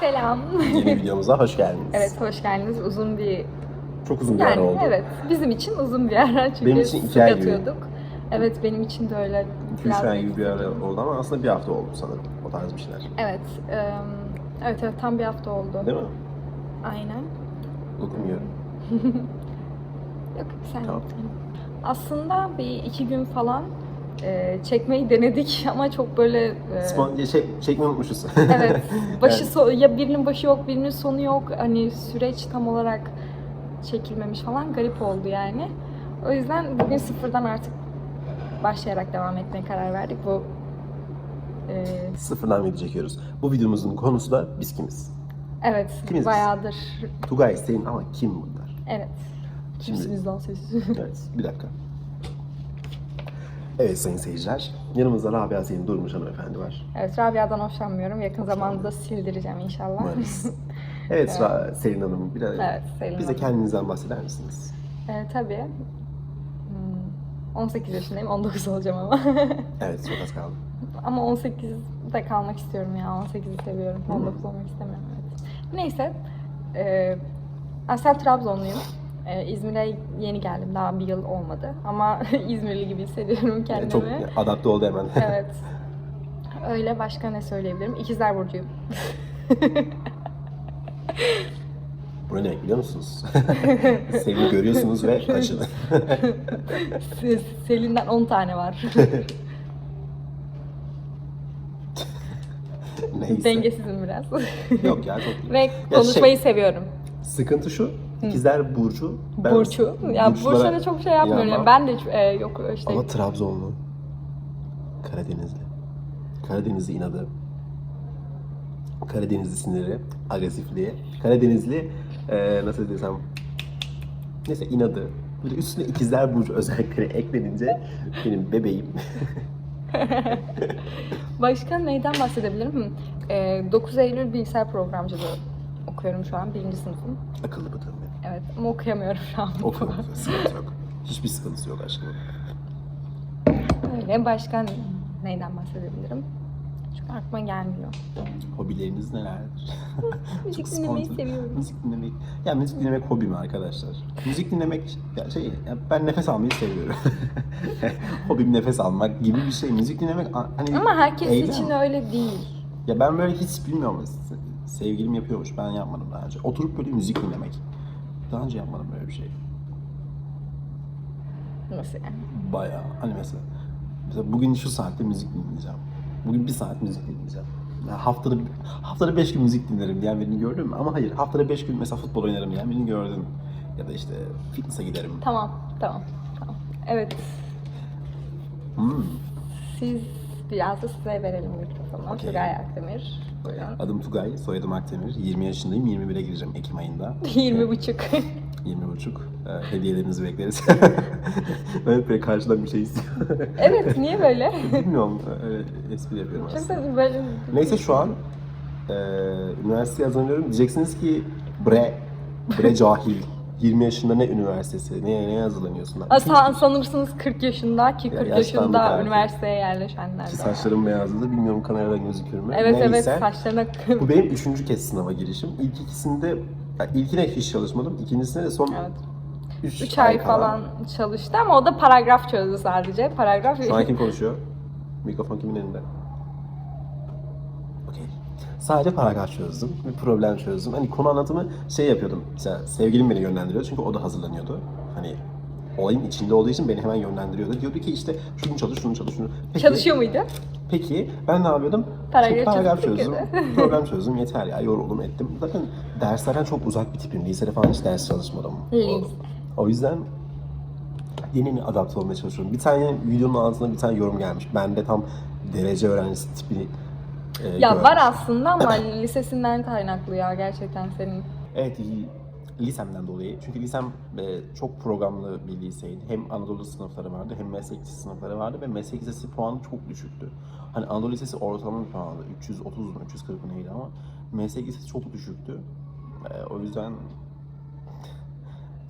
Selam. Yeni videomuza hoş geldiniz. evet hoş geldiniz. Uzun bir Çok uzun bir ara yani oldu. evet bizim için uzun bir ara çünkü Benim için iki ay gibi. atıyorduk. Evet benim için de öyle. 2-3 biraz ay gibi bir ara oldu ama aslında bir hafta oldu sanırım. O tarz bir şeyler. Evet. em, evet evet tam bir hafta oldu. Değil mi? Aynen. Dokunmuyorum. Yok sen Tamam. Aslında bir iki gün falan e, çekmeyi denedik ama çok böyle e, Spon- şey, çekmeyi unutmuşuz. evet başı Evet. so- ya birinin başı yok birinin sonu yok hani süreç tam olarak çekilmemiş falan garip oldu yani. O yüzden bugün sıfırdan artık başlayarak devam etmeye karar verdik. Bu e, Sıfırdan video çekiyoruz. Bu videomuzun konusu da biz kimiz? evet Kimiz biz? bayağıdır Tugay senin ama kim bunlar? evet. Şimdi- Kimsiniz lan siz? Evet, bir dakika. Evet sayın seyirciler, yanımızda Rabia Zeyn Durmuş hanımefendi var. evet Rabia'dan hoşlanmıyorum. Yakın zamanda da sildireceğim inşallah. Umarız. Evet, Ra- Selin Hanım, bir de Evet, Selin bize Hanım. kendinizden bahseder misiniz? E, tabii. Hmm, 18 yaşındayım. 19 olacağım ama. Evet, çok az kaldı. ama 18'de kalmak istiyorum ya. 18'i seviyorum. 19 olmak istemiyorum. Evet. Neyse. E, aslen Trabzonluyum. E, İzmir'e yeni geldim. Daha bir yıl olmadı. Ama İzmirli gibi hissediyorum kendimi. Çok adapte oldu hemen. Evet. Öyle başka ne söyleyebilirim? İkizler Burcu'yum. Bu ne demek biliyor musunuz? Selin görüyorsunuz ve kaçın. Se- Selin'den 10 tane var. Neyse. Dengesizim biraz. Yok ya çok iyi. Ve Ya konuşmayı şey, seviyorum. sıkıntı şu, ikizler Burcu. ben Burçu. Ya burçlara Burçlara çok şey yapmıyorum. Yani ben de e, yok işte. Ama Trabzonlu. Karadenizli. Karadenizli inadı. Karadenizli siniri, agresifliği. Karadenizli e, nasıl desem neyse inadı. Böyle üstüne ikizler burcu özellikleri eklenince benim bebeğim. Başka neyden bahsedebilirim? Hı. E, 9 Eylül bilgisayar programcılığı okuyorum şu an. Birinci sınıfım. Akıllı bıdığım. Evet ama okuyamıyorum şu an. Okuyorum. sıkıntı yok. Hiçbir sıkıntısı yok aşkım. Öyle. Başka neyden bahsedebilirim? Çünkü aklıma gelmiyor. Hobileriniz nelerdir? Müzik Çok dinlemeyi seviyorum. Müzik dinlemek. Ya müzik dinlemek hobim arkadaşlar. Müzik dinlemek ya şey ya ben nefes almayı seviyorum. Hobim nefes almak gibi bir şey. Müzik dinlemek hani Ama herkes eylem. için öyle değil. Ya ben böyle hiç bilmiyorum. Se- Sevgilim yapıyormuş. Ben yapmadım daha önce. Oturup böyle müzik dinlemek. Daha önce yapmadım böyle bir şey. Nasıl yani? Bayağı hani mesela, mesela bugün şu saatte müzik dinleyeceğim. Bugün bir saat müzik dinleyeceğim. Ya haftada haftada beş gün müzik dinlerim diyen birini gördün mü? Ama hayır haftada beş gün mesela futbol oynarım diyen birini gördüm. Ya da işte fitness'a giderim. Tamam, tamam, tamam. Evet, Hmm. siz biraz da size verelim mikrofonu. Okey. Tugay Akdemir. Buyurun. Adım Tugay, soyadım Akdemir. 20 yaşındayım, 21'e gireceğim Ekim ayında. 20 buçuk. 20 buçuk. Ee, hediyelerinizi bekleriz. ben böyle karşıdan bir şey istiyorum. evet, niye böyle? Bilmiyorum, öyle espri yapıyorum Çok aslında. da böyle... Neyse şu an e, üniversiteye hazırlanıyorum. Diyeceksiniz ki bre, bre cahil. 20 yaşında ne üniversitesi, neye, neye hazırlanıyorsun? Aa, san- sanırsınız 40 yaşında ki Ya 40 yaşlandık yaşında artık. üniversiteye yerleşenler Ki de var. saçlarım beyazladı. Bilmiyorum kameradan gözükür mü? Evet evet saçlarına Bu benim üçüncü kez sınava girişim. İlk ikisinde, ya ilkine hiç çalışmadım. İkincisinde de son Evet. 3 3 ay falan çalıştı ama o da paragraf çözdü sadece. Paragraf Şu an kim konuşuyor? Mikrofon kimin elinde? Sadece paragraf çözdüm. Bir problem çözdüm. Hani konu anlatımı şey yapıyordum. Mesela sevgilim beni yönlendiriyordu çünkü o da hazırlanıyordu. Hani olayın içinde olduğu için beni hemen yönlendiriyordu. Diyordu ki işte şunu çalış, şunu çalış, şunu. Peki, Çalışıyor muydu? Peki ben ne yapıyordum? Paragraf paragraf çözdüm. problem çözdüm. Yeter ya yoruldum ettim. Zaten derslerden çok uzak bir tipim. Lisede falan hiç ders çalışmadım. O yüzden yeni yeni adapte olmaya çalışıyorum. Bir tane videonun altına bir tane yorum gelmiş. Ben de tam derece öğrencisi tipi e, Ya görmüş. var aslında ama lisesinden kaynaklı ya gerçekten senin. Evet lisemden dolayı. Çünkü lisem e, çok programlı bir liseydi. Hem Anadolu sınıfları vardı hem meslek lisesi sınıfları vardı ve meslek lisesi puanı çok düşüktü. Hani Anadolu lisesi ortalama bir puandı. 330 mu 340 mı neydi ama meslek lisesi çok düşüktü. E, o yüzden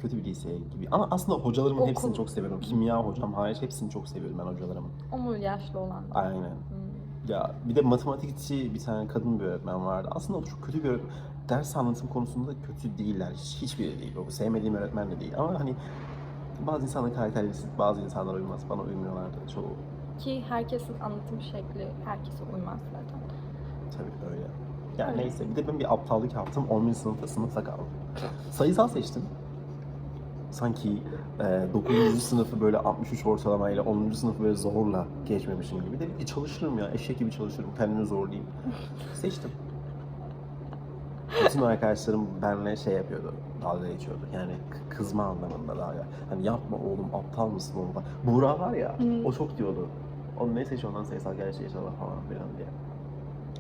kötü bir lise gibi. Ama aslında hocalarımın Okul. hepsini çok seviyorum. Kimya hocam hariç hepsini çok seviyorum ben hocalarımın. O mu yaşlı olan? Aynen. Hmm. Ya bir de matematikçi bir tane kadın bir öğretmen vardı. Aslında o çok kötü bir öğretmen. Ders anlatım konusunda kötü değiller. Hiç, hiçbiri değil. O sevmediğim öğretmen de değil. Ama hani bazı insanlar karakterlisi, bazı insanlar uymaz. Bana uymuyorlardı çoğu. Ki herkesin anlatım şekli herkese uymaz zaten. Tabii öyle. Yani Öyle. neyse bir de ben bir aptallık yaptım. 11. sınıfta sınıfta kaldım. Sayısal seçtim. Sanki e, 9. sınıfı böyle 63 ortalamayla 10. sınıfı böyle zorla geçmemişim gibi. Dedim ki çalışırım ya, eşek gibi çalışırım, kendimi zorlayayım. Seçtim. Bütün arkadaşlarım benimle şey yapıyordu, dalga geçiyordu. Yani kızma anlamında dalga. Hani yapma oğlum, aptal mısın oğlum falan. Buğra var ya, o çok diyordu. Oğlum ne seçiyorsun lan sayısal gerçeği inşallah falan filan diye.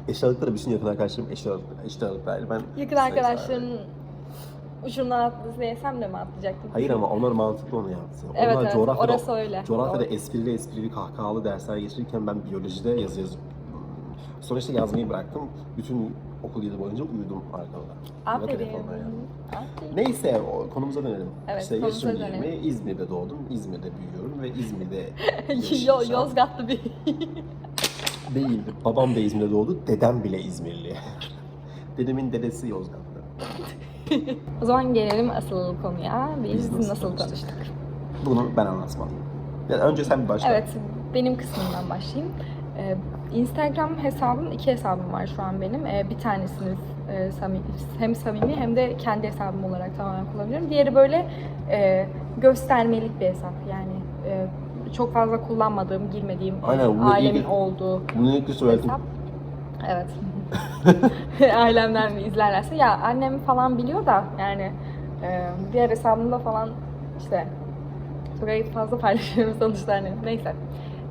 Eşit ağırlıkta da bütün yakın arkadaşlarım eşit ağırlıkta, eşit ağırlıktaydı. Ben Yakın sayısal- arkadaşların ucundan atladı desem de mi atlayacaktın? Hayır ama onlar mantıklı onu yaptı. Evet onlar evet coğrafyada, orası öyle. coğrafyada Doğru. esprili esprili kahkahalı dersler geçirirken ben biyolojide yazı yazıp sonra işte yazmayı bıraktım. Bütün okul yılı boyunca uyudum arkada. Aferin. Neyse o konumuza dönelim. Evet, işte konumuza yaşım dönelim. 20, İzmir'de doğdum, İzmir'de büyüyorum ve İzmir'de Yo, yaşayacağım. Yozgatlı bir Değildi. Babam da İzmir'de doğdu, dedem bile İzmirli. Dedemin dedesi Yozgatlı. O zaman gelelim asıl konuya. Biz, Biz nasıl nasıl, tanıştık? tanıştık? Bunu ben anlatmalıyım. Yani önce sen bir başla. Evet, benim kısmından başlayayım. Ee, Instagram hesabım, iki hesabım var şu an benim. Ee, bir tanesini e, samimi, hem samimi hem de kendi hesabım olarak tamamen kullanıyorum. Diğeri böyle e, göstermelik bir hesap. Yani e, çok fazla kullanmadığım, girmediğim, Aynen, ailemin ilgi- olduğu Bunu hesap. Evet. Ailemden izlerlerse. Ya annem falan biliyor da yani e, diğer hesabımda falan işte Tugay'ı fazla paylaşıyorum sonuçta hani neyse.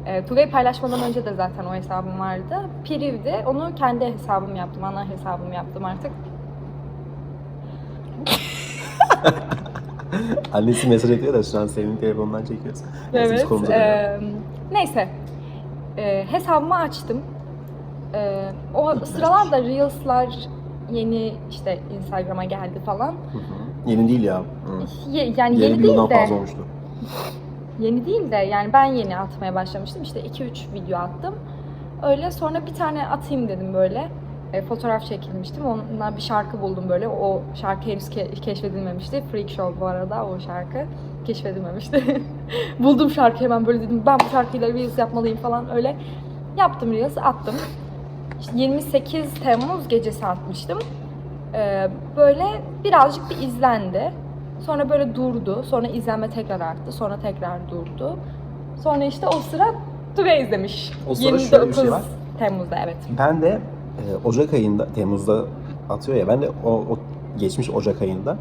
E, Tugay'ı paylaşmadan önce de zaten o hesabım vardı. Priv'di. Onu kendi hesabım yaptım. Ana hesabım yaptım artık. Annesi mesaj ediyor da şu an senin telefonundan çekiyoruz. Neyse, biz Evet. konumuza dönelim. e, neyse. E, hesabımı açtım. E, o sıralarda Reels'lar yeni işte Instagram'a geldi falan. Hı hı. Yeni değil ya. Hı. Ye- yani Yeni yeni değil de fazla olmuştu. yeni değil de yani ben yeni atmaya başlamıştım. İşte 2-3 video attım. Öyle sonra bir tane atayım dedim böyle. E, fotoğraf çekilmiştim. Onunla bir şarkı buldum böyle. O şarkı henüz ke- keşfedilmemişti. Freak Show bu arada o şarkı. Keşfedilmemişti. Buldum şarkıyı hemen böyle dedim ben bu şarkıyla Reels yapmalıyım falan öyle. Yaptım Reels attım. İşte 28 Temmuz gecesi atmıştım. Ee, böyle birazcık bir izlendi. Sonra böyle durdu. Sonra izlenme tekrar arttı. Sonra tekrar durdu. Sonra işte o sıra Tugay izlemiş. O sıra şöyle bir şey var. Temmuz'da evet. Ben de e, Ocak ayında, Temmuz'da atıyor ya, ben de o, o geçmiş Ocak ayında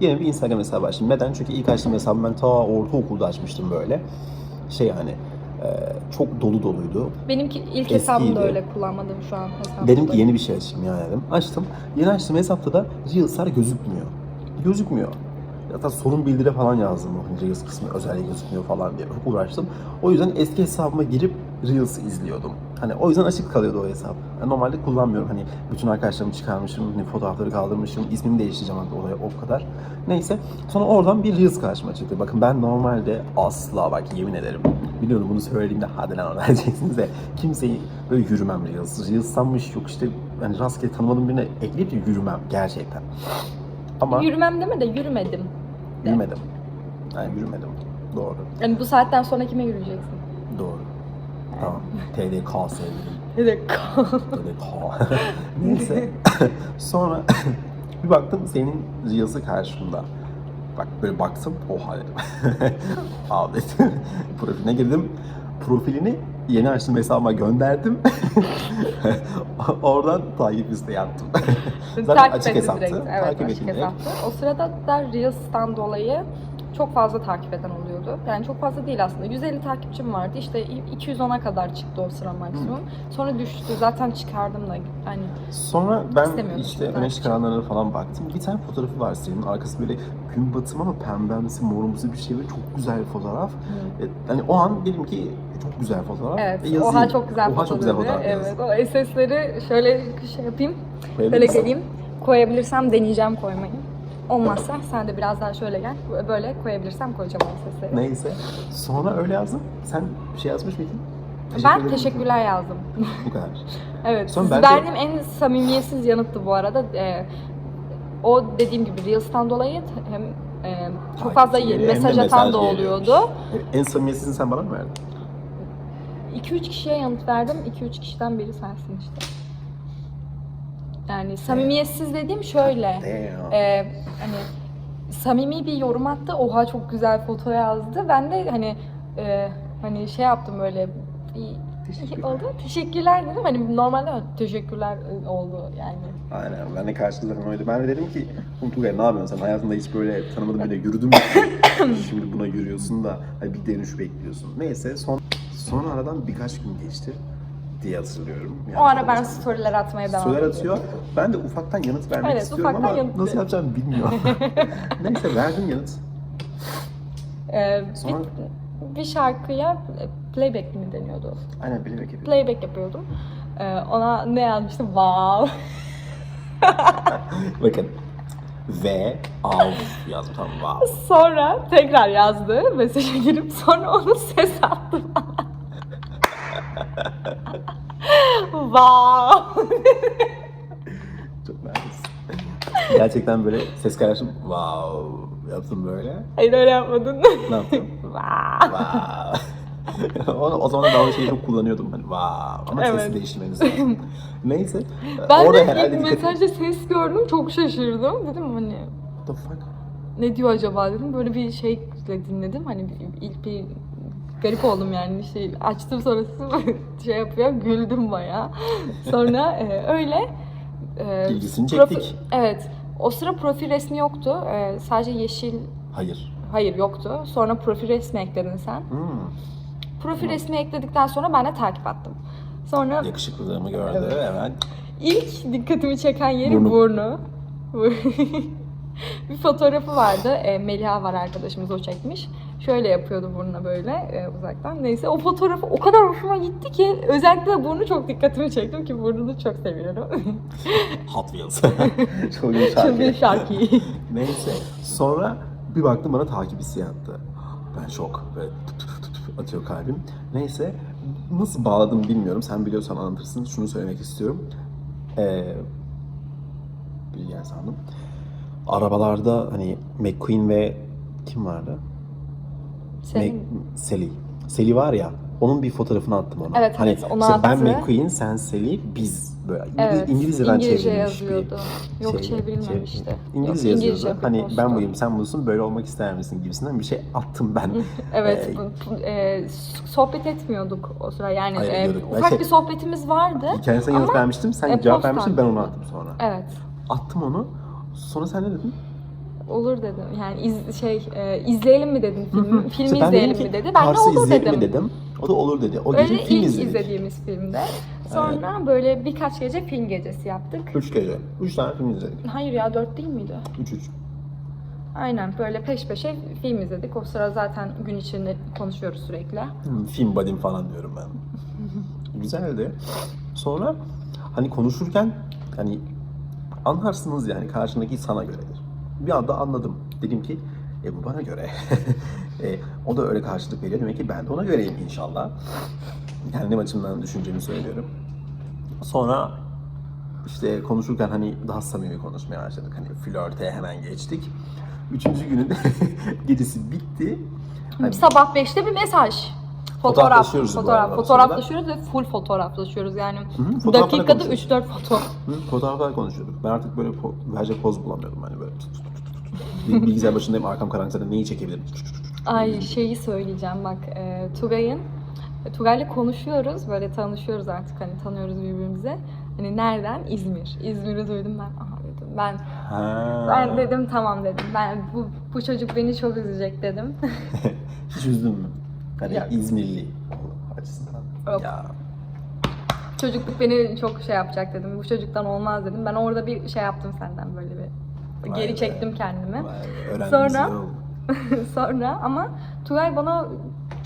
yeni bir Instagram hesabı açtım. Neden? Çünkü ilk açtığım hesabı ben ta ortaokulda açmıştım böyle. Şey yani e, çok dolu doluydu. Benimki ilk Eskiydi. hesabım da öyle kullanmadığım şu an hesabım. Dedim ki yeni bir şey açayım ya dedim. Açtım. Yeni açtığım hesapta da Reels'lar gözükmüyor. Gözükmüyor. Hatta sorun bildire falan yazdım. O Reels kısmı özelliği gözükmüyor falan diye uğraştım. O yüzden eski hesabıma girip Reels izliyordum. Hani o yüzden açık kalıyordu o hesap. Yani normalde kullanmıyorum. Hani bütün arkadaşlarımı çıkarmışım, hani fotoğrafları kaldırmışım, ismimi değiştireceğim hatta olaya o kadar. Neyse. Sonra oradan bir Reels karşıma çıktı. Bakın ben normalde asla bak yemin ederim. Biliyorum bunu söylediğimde hadi lan oradan diyeceksiniz de kimseyi böyle yürümem Reels. Reels'tanmış yok işte hani rastgele tanımadığım birine ekleyip de yürümem gerçekten. Ama Yürümem deme de yürümedim. yürümedim. Yani yürümedim. Doğru. Yani bu saatten sonra kime yürüyeceksin? Doğru. Tamam. TDK sevgilim. Dedi TDK. Neyse. Sonra bir baktım senin Reels'ı karşımda. Bak böyle baktım. Oha dedim. Dedim. Profiline girdim. Profilini yeni açtığım hesabıma gönderdim. Oradan takip isteği attım. Zaten takip açık hesaptı. direkt. Evet Takip açık hesaptı. O sırada da Reels'tan dolayı çok fazla takip eden oluyordu. Yani çok fazla değil aslında. 150 takipçim vardı. İşte 210'a kadar çıktı o sıra maksimum. Sonra düştü. Zaten çıkardım da hani Sonra ben işte ben çıkaranlara falan baktım. Bir tane fotoğrafı var senin. Arkası böyle gün batımı ama pembemsi, morumsu bir şey ve çok güzel bir fotoğraf. E, Hani o an dedim ki çok güzel fotoğraf. evet. Ve yazayım. Oha çok güzel Oha çok güzel fotoğraf. Evet. O SS'leri şöyle şey yapayım. Böyle geleyim. Koyabilirsem deneyeceğim koymayı. Olmazsa sen de biraz daha şöyle gel. Böyle koyabilirsem koyacağım o SS'leri. Neyse. Sonra öyle yazdım. Sen bir şey yazmış mıydın? Teşekkür ben ederim. teşekkürler yazdım. Bu kadar. evet. Son siz bence- verdiğim en samimiyetsiz yanıttı bu arada. Ee, o dediğim gibi Reels'tan dolayı hem e, çok fazla de mesaj atan da geliyormuş. oluyordu. En samimiyetsizini sen bana mı verdin? 2-3 kişiye yanıt verdim. 2-3 kişiden biri sensin işte. Yani samimiyetsiz dediğim şöyle. E, hani samimi bir yorum attı. Oha çok güzel foto yazdı. Ben de hani e, hani şey yaptım böyle Teşekkürler. oldu. Teşekkürler dedim. Hani normalde teşekkürler oldu yani. Aynen ben de karşılarım oydu. Ben de dedim ki "Oğlum Tugay ne yapıyorsun sen hayatında hiç böyle tanımadığın birine yürüdün mü? Şimdi buna yürüyorsun da hani bir dönüş bekliyorsun. Neyse son son aradan birkaç gün geçti diye hatırlıyorum. Yani O ara ben storyler atmaya devam ediyorum. atıyor. Ben de ufaktan yanıt vermek Evet, istiyorum ama yanıt nasıl yapacağımı bilmiyorum. Neyse verdim yanıt. Ee, Sonra- bir, bir şarkıya playback mi deniyordu? Aynen bilerek yapıyorum. Playback yapıyordum. Ee, ona ne yazmıştım? Wow. Bakın. Ve av yazdım tamam wow. Sonra tekrar yazdı. Mesaja girip sonra onu ses attı. Wow. Çok neredesin? Gerçekten böyle ses karışım wow yaptım böyle. Hayır öyle yapmadın. Ne yaptım? wow. Wow. o, o zaman da ben o şeyi çok kullanıyordum hani wow ama Evet. sesi değiştirmeniz lazım. Neyse. Ben orada de ilk mesajda ses gördüm. Çok şaşırdım. Dedim hani What the fuck? ne diyor acaba dedim. Böyle bir şey dinledim. Hani bir- ilk bir garip oldum yani şey açtım sonrası şey yapıyor güldüm baya. Sonra e, öyle e, İlgisini çektik. evet. O sıra profil resmi yoktu. E, sadece yeşil Hayır. hayır yoktu. Sonra profil resmi ekledin sen. Hmm. Profil resmi ekledikten sonra ben de takip attım. Sonra Yakışıklılığımı gördü Evet. hemen. İlk dikkatimi çeken yeri Burnu. burnu. bir fotoğrafı vardı. E, Meliha var arkadaşımız o çekmiş. Şöyle yapıyordu burnuna böyle e, uzaktan. Neyse o fotoğrafı o kadar hoşuma gitti ki özellikle burnu çok dikkatimi çektim ki burnunu çok seviyorum. Hot Wheels. İyi şarkı. Çılgın şarkı. Neyse. Sonra bir baktım bana takip attı. Ben şok. Tıp atıyor kalbim. Neyse. Nasıl bağladım bilmiyorum. Sen biliyorsan anlatırsın. Şunu söylemek istiyorum. Ee, Bilgen sandım. Arabalarda hani McQueen ve kim vardı? Senin Mac- Sally. Sally var ya. Onun bir fotoğrafını attım ona. Evet, hani evet, işte ben. McQueen, sen Sally, biz böyle. Evet, İngilizceden İngilizce çevrilmiş yazıyordu. bir Yok şey. çevrilmemişti. Şey, Yok, İngilizce İngilizce yazıyordu. bir Hani postu. ben buyum, sen busun, böyle olmak ister misin gibisinden bir şey attım ben. Evet, Ee, e, sohbet etmiyorduk o sıra. Yani Hayır, e, ufak şey- bir sohbetimiz vardı. Kendisine yanıt vermiştim, sen e, cevap vermiştin, ben onu attım sonra. Evet. Attım onu, sonra sen ne dedin? Olur dedim. Yani iz, şey e, izleyelim mi dedim filmi. Filmi İşte izleyelim ki, mi dedi. Ben de olur dedim. mi dedim. O da olur dedi. O gece film ilk izledik. izlediğimiz filmde. Sonra böyle birkaç gece film gecesi yaptık. Üç gece. Üç tane film izledik. Hayır ya dört değil miydi? Üç üç. Aynen böyle peş peşe film izledik. O sıra zaten gün içinde konuşuyoruz sürekli. Hmm, film buddy'm falan diyorum ben. Güzeldi. Sonra hani konuşurken hani anlarsınız yani karşındaki sana göredir. Bir anda anladım. Dedim ki e bu bana göre. e, o da öyle karşılık veriyor. Demek ki ben de ona göreyim inşallah. Kendim açımdan düşüncemi söylüyorum. Sonra işte konuşurken hani daha samimi konuşmaya başladık. Hani flörte hemen geçtik. Üçüncü günün gecesi bitti. Hani Sabah 5'te bir mesaj. Fotoğraf, fotoğraf, fotoğraflaşıyoruz ve full fotoğraflaşıyoruz yani. Hı hı, fotoğraflara Dakikada konuşuyoruz. 3-4 foto. Hı, fotoğraflar konuşuyorduk. Ben artık böyle po- verecek poz bulamıyordum hani böyle. tut, tut, Bilgisayar başındayım, arkam karanlık zaten neyi çekebilirim? Ay şeyi söyleyeceğim bak e, Tugay'ın Tugay'la konuşuyoruz böyle tanışıyoruz artık hani tanıyoruz birbirimizi. Hani nereden? İzmir. İzmir'i duydum ben. Aha dedim ben Ha. ben dedim tamam dedim. Ben bu bu çocuk beni çok üzecek dedim. Hiç üzdün mü? Hani. İzmirli açısından. Yok. Ya. Çocukluk beni çok şey yapacak dedim. Bu çocuktan olmaz dedim. Ben orada bir şey yaptım senden böyle bir Vay geri be. çektim kendimi. Vay, Sonra-. Sonra ama Tugay bana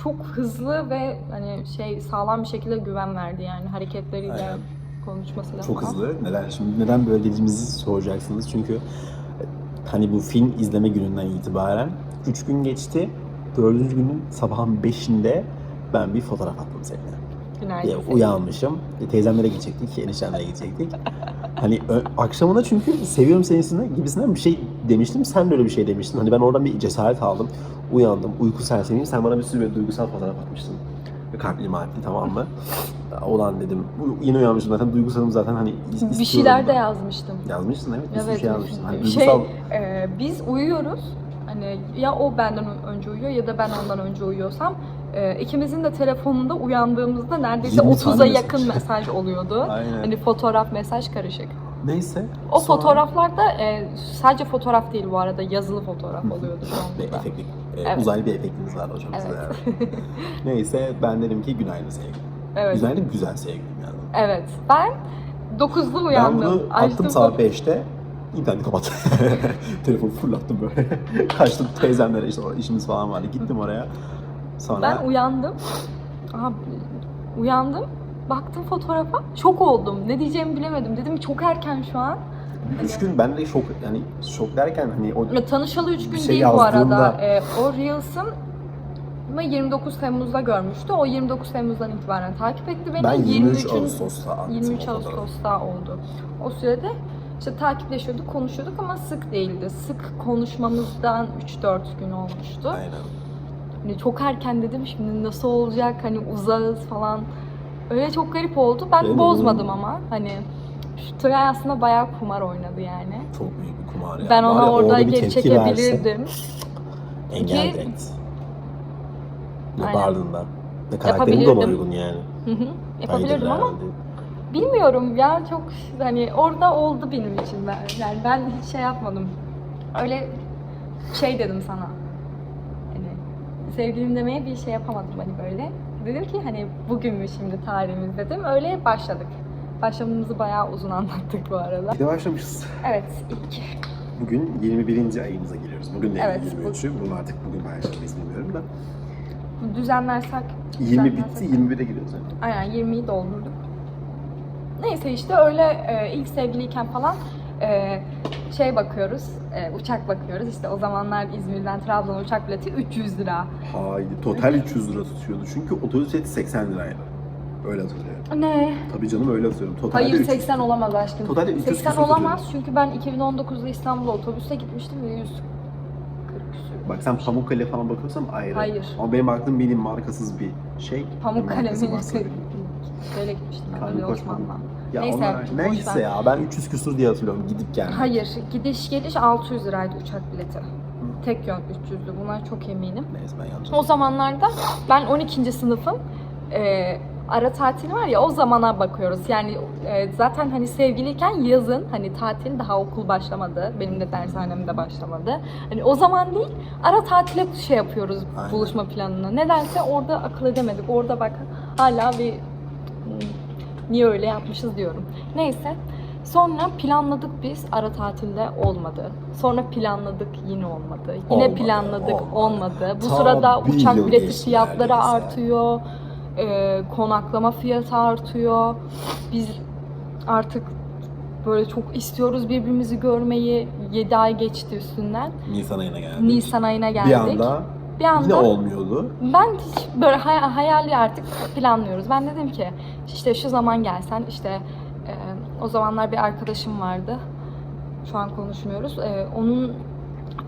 çok hızlı ve hani şey sağlam bir şekilde güven verdi yani hareketleriyle, Aynen. konuşmasıyla Çok falan. hızlı. Neden? Şimdi neden böyle dediğimizi soracaksınız. Çünkü e, hani bu film izleme gününden itibaren 3 gün geçti. Dördüncü günün sabahın 5'inde ben bir fotoğraf attım seninle. Günaydın. sevgilim. uyanmışım. E, Teyzemlere gidecektik, eniştemlere gidecektik. hani akşamına çünkü seviyorum senisine gibisinden bir şey demiştim. Sen de öyle bir şey demiştin. Hani ben oradan bir cesaret aldım. Uyandım. Uyku sersemiyim. Sen bana bir sürü böyle duygusal fotoğraf atmıştın. Ve kalpli malpli tamam mı? Ulan dedim. bu- Yeni uyanmışım zaten. Duygusalım zaten hani Bir şeyler de da. yazmıştım. Yazmışsın evet. Bir Evet, şey yazmışsın. Hani şey, duygusal... e, biz uyuyoruz. Hani ya o benden önce uyuyor ya da ben ondan önce uyuyorsam e, ikimizin de telefonunda uyandığımızda neredeyse 20 30'a tane yakın mesaj. oluyordu. Aynen. Hani fotoğraf, mesaj karışık. Neyse. O sonra- fotoğraflarda e, sadece fotoğraf değil bu arada yazılı fotoğraf oluyordu Ve çoğunlukla. efektli, e, Evet. uzaylı bir efektimiz vardı hocam size. Evet. Neyse ben dedim ki günaydın sevgilim. Evet. Günaydın güzel sevgilim yani. Evet. Ben 9'da Ben uyandım. bunu Açtım attım saat foto- 5'te. İnterneti kapat. Telefonu fırlattım böyle. Kaçtım teyzemlere işte işimiz falan vardı. Gittim oraya. Sonra Ben uyandım. Aha, uyandım. Baktım fotoğrafa. Şok oldum. Ne diyeceğimi bilemedim. Dedim çok erken şu an. üç gün ben de şok yani şok derken hani o Ve Tanışalı 3 gün şey değil bu arada. Ee, o Reels'ın ama 29 Temmuz'da görmüştü. O 29 Temmuz'dan itibaren takip etti beni. ben 23 23'ün Ağustos'ta attım 23 o fotoğrafı. Ağustos'ta oldu. O sürede işte takipleşiyorduk, konuşuyorduk ama sık değildi. Sık konuşmamızdan 3-4 gün olmuştu. Aynen. Hani çok erken dedim şimdi nasıl olacak hani uzağız falan. Öyle çok garip oldu. Ben Benim de bozmadım ama hani şu Tugay aslında bayağı kumar oynadı yani. Çok büyük bir kumar ya. Ben ona orada geri tepki verse çekebilirdim. Engel Ki-. Ne Aynen. bağırdığında. Ne karakterim de uygun yani. Hı hı, Yapabilirdim ama herhalde. Bilmiyorum ya çok hani orada oldu benim için ben. Yani ben hiç şey yapmadım. Öyle şey dedim sana. Hani sevgilim demeye bir şey yapamadım hani böyle. Dedim ki hani bugün mü şimdi tarihimiz dedim. Öyle başladık. Başlamamızı bayağı uzun anlattık bu arada. Bir de başlamışız. Evet ilk. Bugün 21. ayımıza giriyoruz. Bugün de Evet, bu- 23'ü. Bunu artık bugün paylaşamayız bilmiyorum da. Düzenlersek 20 düzenlersek- bitti, 21'e giriyoruz yani. Aynen 20'yi doldurduk. Neyse işte öyle e, ilk sevgiliyken falan e, şey bakıyoruz, e, uçak bakıyoruz. İşte o zamanlar İzmir'den Trabzon'a uçak bileti 300 lira. Haydi. Total 300 lira tutuyordu. Çünkü otobüs bileti 80 liraydı. Öyle hatırlıyorum. Ne? Tabii canım öyle hatırlıyorum. Totalde Hayır 300 80 olamaz aşkım. Totalde 300 80 küsur olamaz tutuyor. çünkü ben 2019'da İstanbul'a otobüste gitmiştim ve 140 küsur. Bak sen Pamukkale falan bakıyorsan ayrı. Hayır. Ama benim baktığım benim markasız bir şey. Pamukkale mi? varsa- Şöyle gitmiştim Karnı. Osman'la. Ya Neyse, onlar, boş neyse ver. ya ben 300 küsur diye hatırlıyorum gidip gelmek. Hayır, gidiş geliş 600 liraydı uçak bileti. Tek yön 300'dü. Bunlar çok eminim. Neyse ben yanlış O zamanlarda ben 12. sınıfın e, ara tatili var ya o zamana bakıyoruz. Yani e, zaten hani sevgiliyken yazın hani tatil daha okul başlamadı. Benim de dershanem de başlamadı. Hani o zaman değil ara tatile şey yapıyoruz Aynen. buluşma planına. Nedense orada akıl edemedik. Orada bak hala bir hmm, niye öyle yapmışız diyorum. Neyse. Sonra planladık biz ara tatilde olmadı. Sonra planladık yine olmadı. Yine Olmadı, planladık olmadı. olmadı. Bu Ta sırada uçak bileti fiyatları neredeyse. artıyor. Ee, konaklama fiyatı artıyor. Biz artık böyle çok istiyoruz birbirimizi görmeyi. 7 ay geçti üstünden. Nisan ayına geldik. Nisan ayına geldik. Bir anda Bir anda yine olmuyordu. ben hiç böyle hay- hayali artık planlıyoruz. Ben dedim ki işte şu zaman gelsen işte e, o zamanlar bir arkadaşım vardı. Şu an konuşmuyoruz. E, onun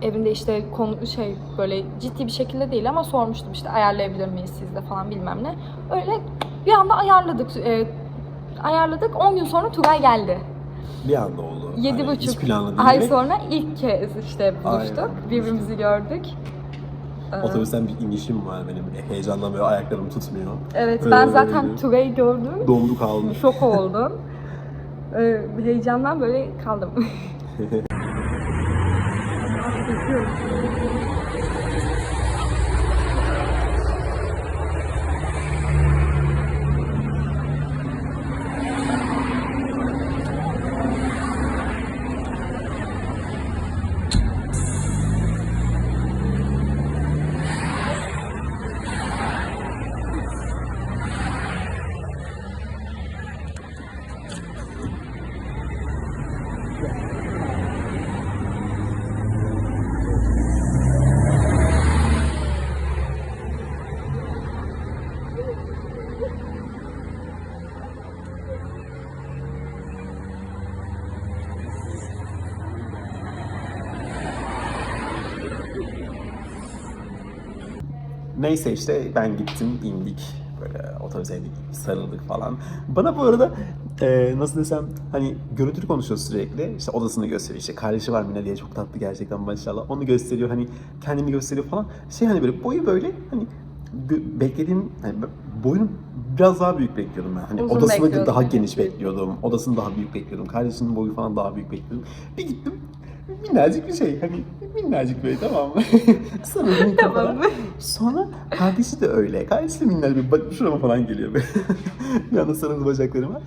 evinde işte konu şey böyle ciddi bir şekilde değil ama sormuştum işte ayarlayabilir miyiz sizde falan bilmem ne. Öyle bir anda ayarladık. E, ayarladık. 10 gün sonra Tugay geldi. Bir anda oldu. Yedi Hani hiç buçuk ay sonra ilk kez işte buluştuk. Aynen. Birbirimizi gördük. E, Otobüsten bir inişim var benim. E, Heyecandan böyle ayaklarım tutmuyor. Evet Öyle ben zaten öyle. Tugay'ı gördüm. Dondu kaldı. Şok oldum. Ee, heyecandan böyle kaldım. Neyse işte ben gittim indik böyle otobüse sarıldık falan. Bana bu arada e, nasıl desem hani görüntülü konuşuyor sürekli. İşte odasını gösteriyor işte kardeşi var Mina diye çok tatlı gerçekten maşallah. Onu gösteriyor hani kendini gösteriyor falan. Şey hani böyle boyu böyle hani beklediğim hani boyunu biraz daha büyük bekliyordum ben. Hani Uzun odasını daha geniş bekliyordum. Odasını daha büyük bekliyordum. Kardeşinin boyu falan daha büyük bekliyordum. Bir gittim minnacık bir şey hani minnacık böyle tamam mı? Sarıldım Tamam mı? Sonra kardeşi de öyle. Kardeşi de minnacık bir bak şurama falan geliyor böyle. bir anda sarıldı bacaklarıma.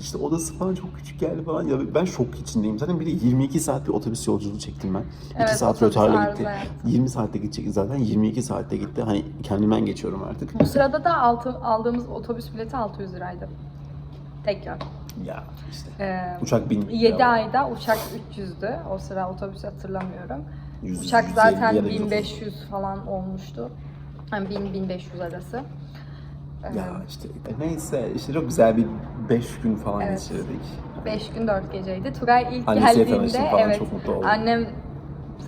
İşte odası falan çok küçük geldi falan. Ya ben şok içindeyim. Zaten bir de 22 saat bir otobüs yolculuğu çektim ben. 2 Evet, saat otobüs rötarla gitti. yaptı. 20 saatte gidecek zaten 22 saatte gitti. Hani kendimden geçiyorum artık. Bu sırada da altı, aldığımız otobüs bileti 600 liraydı. Tek yön. Ya işte. Ee, Uçak bin. 7 ayda uçak 300'dü. O sıra otobüs hatırlamıyorum. Yüz- Uçak 150 zaten ya da 130. 1500 falan olmuştu. Yani 1000-1500 arası. Ee, Ya işte neyse işte çok güzel bir 5 gün falan Evet. geçirdik. 5 gün 4 geceydi. Tugay ilk Annesiyle geldiğinde falan, evet çok mutlu oldum. annem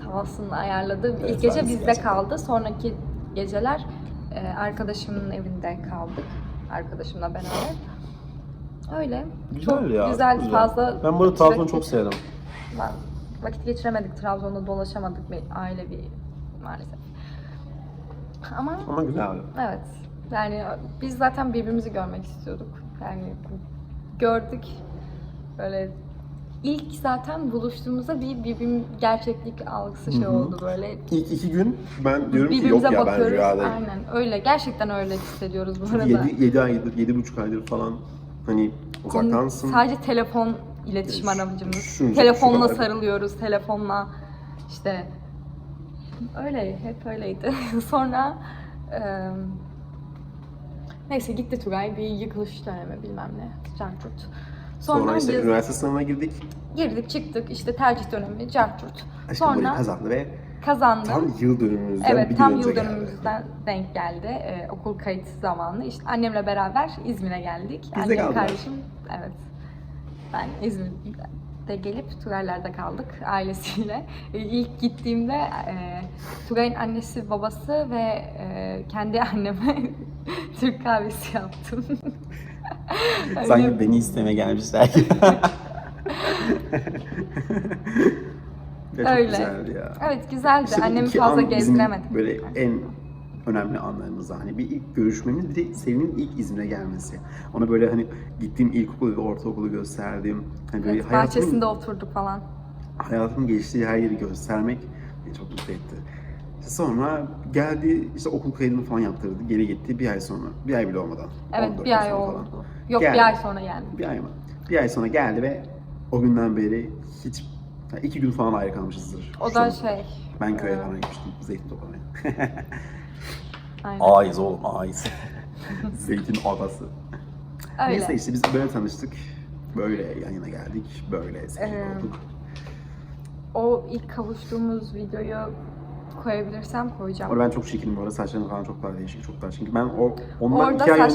sağ olsun ayarladı. Evet, ilk gece bizde gerçekten. kaldı. Sonraki geceler e, arkadaşımın evinde kaldık. Arkadaşımla beraber. Öyle. Güzel çok ya. güzel, güzel. fazla Ben burada Trabzon'u çok sevdim. Ben- vakit geçiremedik. Trabzon'da dolaşamadık bir ailevi maalesef. Ama Ama güzeldi. evet. Yani biz zaten birbirimizi görmek istiyorduk. Yani gördük. Böyle ilk zaten buluştuğumuzda bir birbim gerçeklik algısı şey Hı hı. oldu böyle. İlk iki gün ben diyorum ki yok ya ben rüyadayım. Aynen öyle. Gerçekten öyle hissediyoruz bu arada. 7, 7 aydır, 7,5 aydır falan hani uzaktansın. Sadece telefon iletişim aracımız. şu- Telefonla kadar. sarılıyoruz. Telefonla işte öyle hep öyleydi. Sonra e, neyse gitti Tugay bir yıkılış dönemi bilmem ne. Frankfurt. Sonra, Sonra işte üniversite sınavına girdik. girdik çıktık işte tercih dönemi Carturt. Aşkım Sonra kazandı ve kazandım. tam yıl dönümümüzden bir Evet gün tam yıl geldi. dönümümüzden denk geldi. Ee, okul kayıt zamanı. İşte annemle beraber İzmir'e geldik. Biz de Annem kaldılar. kardeşim evet. Ben İzmir'de gelip Tugaylar'da kaldık ailesiyle. Ee, İlk gittiğimde e, Tugay'ın annesi babası ve e, kendi anneme Türk kahvesi yaptım. Sanki beni isteme gelmişler ya çok Öyle. güzeldi ya. Evet güzeldi. İşte bu Annemi iki fazla an bizim gezdiremedik. Böyle en önemli anlarımızdan. Hani bir ilk görüşmemiz bir de Selin'in ilk İzmir'e gelmesi. Ona böyle hani gittiğim ilkokulu ve ortaokulu gösterdim. Hani böyle Evet, hayatımın, bahçesinde oturduk falan. hayatımın geçtiği her yeri göstermek beni çok mutlu etti. İşte sonra geldi işte okul kaydını falan yaptırdı. Geri gitti bir ay sonra. Bir ay bile olmadan. Evet 14 bir ay sonra oldu. falan. Yok Geldi. bir ay sonra geldi. Bir ay mı? Bir ay sonra geldi ve o günden beri hiç yani iki gün falan ayrı kalmışızdır. O da an. şey. Ben köye e, falan gitmiştim. Zeytin toplamaya. Aynen. Aiz oğlum aiz. Zeytin adası. Öyle. Neyse işte biz böyle tanıştık. Böyle yan yana geldik. Böyle sevgili Ee, olduk. O ilk kavuştuğumuz videoyu koyabilirsem koyacağım. Orada ben çok çirkinim bu arada. Saçlarım falan çok daha değişik, çok daha çünkü ben o ondan Orada iki ay önce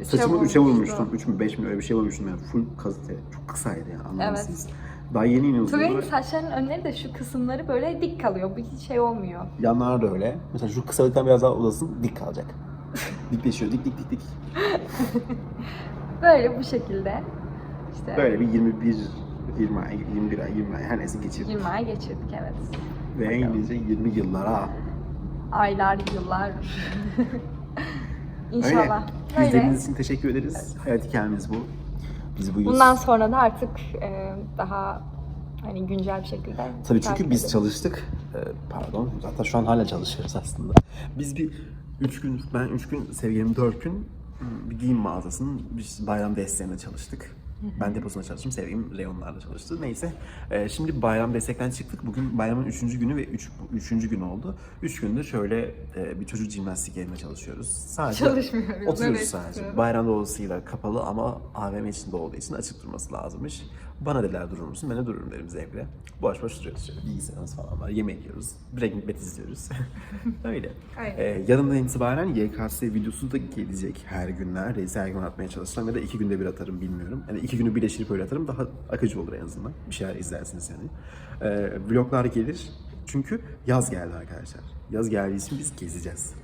üçe saçımı üçe vurmuştu. vurmuştum. Üç mü beş mi öyle bir şey vurmuştum yani. Full kazıtı. Çok kısaydı yani anlar Evet. Daha yeni iniyorsunuz. Tugay'ın Böyle saçlarının önleri de şu kısımları böyle dik kalıyor. Bir şey olmuyor. Yanlar da öyle. Mesela şu kısalıktan biraz daha uzasın dik kalacak. Dikleşiyor. Dik dik dik dik. Böyle bu şekilde. İşte Böyle bir 21 20 ay, 21 ay, 20 ay her neyse geçirdik. 20 ay geçirdik evet. Ve İngilizce 20 yıllara. Aylar, yıllar. Öyle. İnşallah. İzlediğiniz Öyle. için teşekkür ederiz. Hayat hikayemiz bu. Biz buyuz. Bundan sonra da artık e, daha hani güncel bir şekilde Tabii çünkü biz çalıştık. Ee, pardon. Zaten şu an hala çalışıyoruz aslında. Biz bir 3 gün, ben 3 gün, sevgilim 4 gün bir giyim mağazasının biz bayram desteğinde çalıştık. Ben deposunda çalıştım, sevgilim reyonlarda çalıştı. Neyse, Ee, şimdi bayram destekten çıktık. Bugün bayramın 3. günü ve 3. Üç, 3. gün oldu. 3 gündür şöyle e, bir çocuk jimnastik yerine çalışıyoruz. Sadece Çalışmıyoruz, Oturuyoruz evet. sadece. Bayram dolayısıyla kapalı ama AVM içinde olduğu için açık durması lazımmış. Bana dediler durur musun? Ben de dururum derim zevkle. Boş boş duruyoruz şöyle. Bilgisayarımız falan var. Yemek yiyoruz. Breaking Bad izliyoruz. Öyle. Aynen. Ee, yarından itibaren YKS videosu da gelecek her gün neredeyse her gün atmaya çalışacağım ya da iki günde bir atarım bilmiyorum. Yani iki günü birleştirip öyle atarım daha akıcı olur en azından. Bir şeyler izlersiniz yani. Ee, vloglar gelir. Çünkü yaz geldi arkadaşlar. Yaz geldiği için biz gezeceğiz.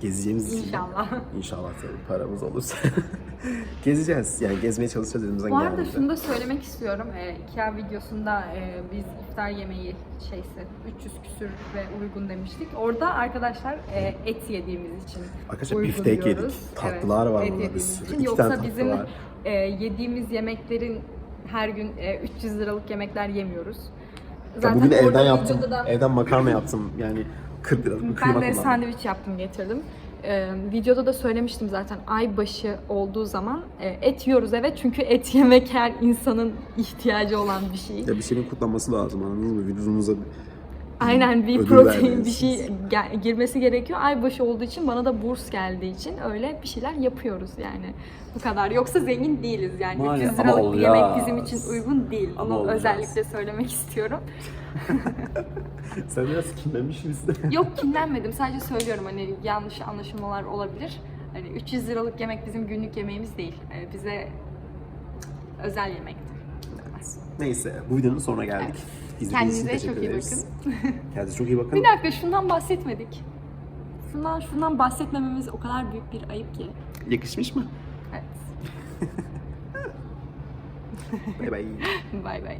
Gezeceğimiz için. İnşallah. İnşallah tabii paramız olursa. Gezeceğiz. Yani gezmeye çalışacağız elimizden Bu arada geldiğince. şunu da söylemek istiyorum. E, Kia videosunda e, biz iftar yemeği şeysi 300 küsür ve uygun demiştik. Orada arkadaşlar e, et yediğimiz için Arkadaşlar uygun biftek diyoruz. yedik. Tatlılar var et burada bir sürü. İki Yoksa bizim var. e, yediğimiz yemeklerin her gün e, 300 liralık yemekler yemiyoruz. Ya bugün evden yaptım. da- Evden makarna yaptım. Yani 40 liralık bir ben de kullandım. sandviç yaptım getirdim. Ee, videoda da söylemiştim zaten ay başı olduğu zaman e, et yiyoruz evet çünkü et yemek her insanın ihtiyacı olan bir şey. Ya bir şeyin kutlanması lazım anladınız mı? Vücudunuza Aynen bir ödül protein bir şey girmesi gerekiyor. Ay başı olduğu için bana da burs geldiği için öyle bir şeyler yapıyoruz yani. Bu kadar. Yoksa zengin değiliz yani. Maalesef. 300 Ama liralık bir yemek bizim için uygun değil. Ama Bunu olacağız. özellikle söylemek istiyorum. Sen biraz kinlenmişsin. Yok kinlenmedim. Sadece söylüyorum hani yanlış anlaşılmalar olabilir. Hani 300 liralık yemek bizim günlük yemeğimiz değil. Ee, bize özel yemektir. Neyse bu videonun sonuna geldik. İzlediğiniz için Kendinize teşekkür çok iyi ederiz. Kendinize çok iyi bakın. Bir dakika şundan bahsetmedik. Şundan şundan bahsetmememiz o kadar büyük bir ayıp ki. Yakışmış mı? Evet. Bay bay. Bay bay.